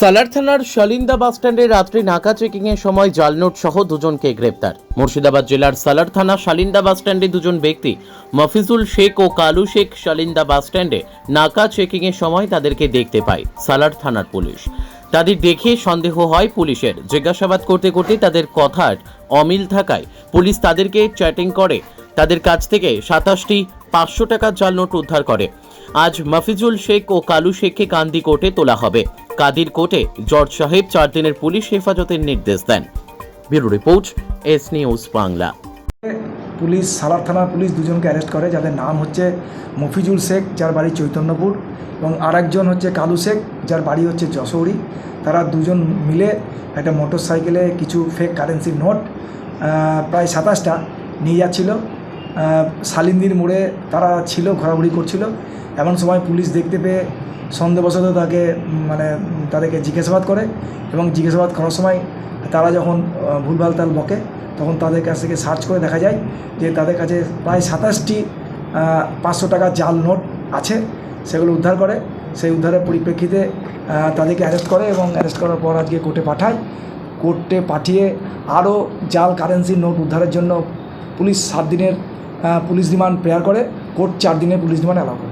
সালার থানার শালিন্দা বাসস্ট্যান্ডে রাত্রি নাকা চেকিং এর সময় জাল নোট সহ দুজনকে গ্রেপ্তার। মুর্শিদাবাদ জেলার সালার থানা শালিন্দা বাসস্ট্যান্ডে দুজন ব্যক্তি, মফিজুল শেখ ও কালু শেখ শালিন্দা বাসস্ট্যান্ডে নাকা চেকিং এর সময় তাদেরকে দেখতে পায় সালার থানার পুলিশ। তাদের দেখে সন্দেহ হয় পুলিশের। জিজ্ঞাসাবাদ করতে করতে তাদের কথার অমিল থাকায় পুলিশ তাদেরকে চ্যাটিং করে। তাদের কাছ থেকে সাতাশটি পাঁচশো টাকার জাল নোট উদ্ধার করে। আজ মফিজুল শেখ ও কালু শেখকে কান্দি কোর্টে তোলা হবে। কাদির কোর্টে জর্জ সাহেব চার দিনের পুলিশ হেফাজতের নির্দেশ দেন। Bureau report, S news Bangla. Police, Salar থানার পুলিশ দুজনকে অ্যারেস্ট করে, যাদের নাম হচ্ছে মফিজুল শেখ, যার বাড়ি চৈতন্যপুর, এবং আরেকজন হচ্ছে কালু শেখ, যার বাড়ি হচ্ছে যশোরী। তারা দুজন মিলে একটা মোটর সাইকেলে কিছু ফেক কারেন্সির নোট প্রায় সাতাশটা নিয়ে যাচ্ছিল। শালিন্দির মোড়ে তারা ছিল, ঘোরাঘুরি করছিল। এমন সময় পুলিশ দেখতে পেয়ে সন্দেহবশত তাকে মানে তাদেরকে জিজ্ঞাসাবাদ করে এবং জিজ্ঞাসাবাদ করার সময় তারা যখন ভুলভাল তাল বকে, তখন তাদের কাছ থেকে সার্চ করে দেখা যায় যে তাদের কাছে প্রায় সাতাশটি পাঁচশো টাকা জাল নোট আছে, সেগুলো উদ্ধার করে। সেই উদ্ধারের পরিপ্রেক্ষিতে তাদেরকে অ্যারেস্ট করে এবং অ্যারেস্ট করার পর আজকে কোর্টে পাঠায়। কোর্টে পাঠিয়ে আরও জাল কারেন্সির নোট উদ্ধারের জন্য পুলিশ সাত দিনের পুলিশ রিমান্ড প্রেয়ার করে। কোর্ট চার দিনের পুলিশ রিমান্ড অ্যালাউ করে।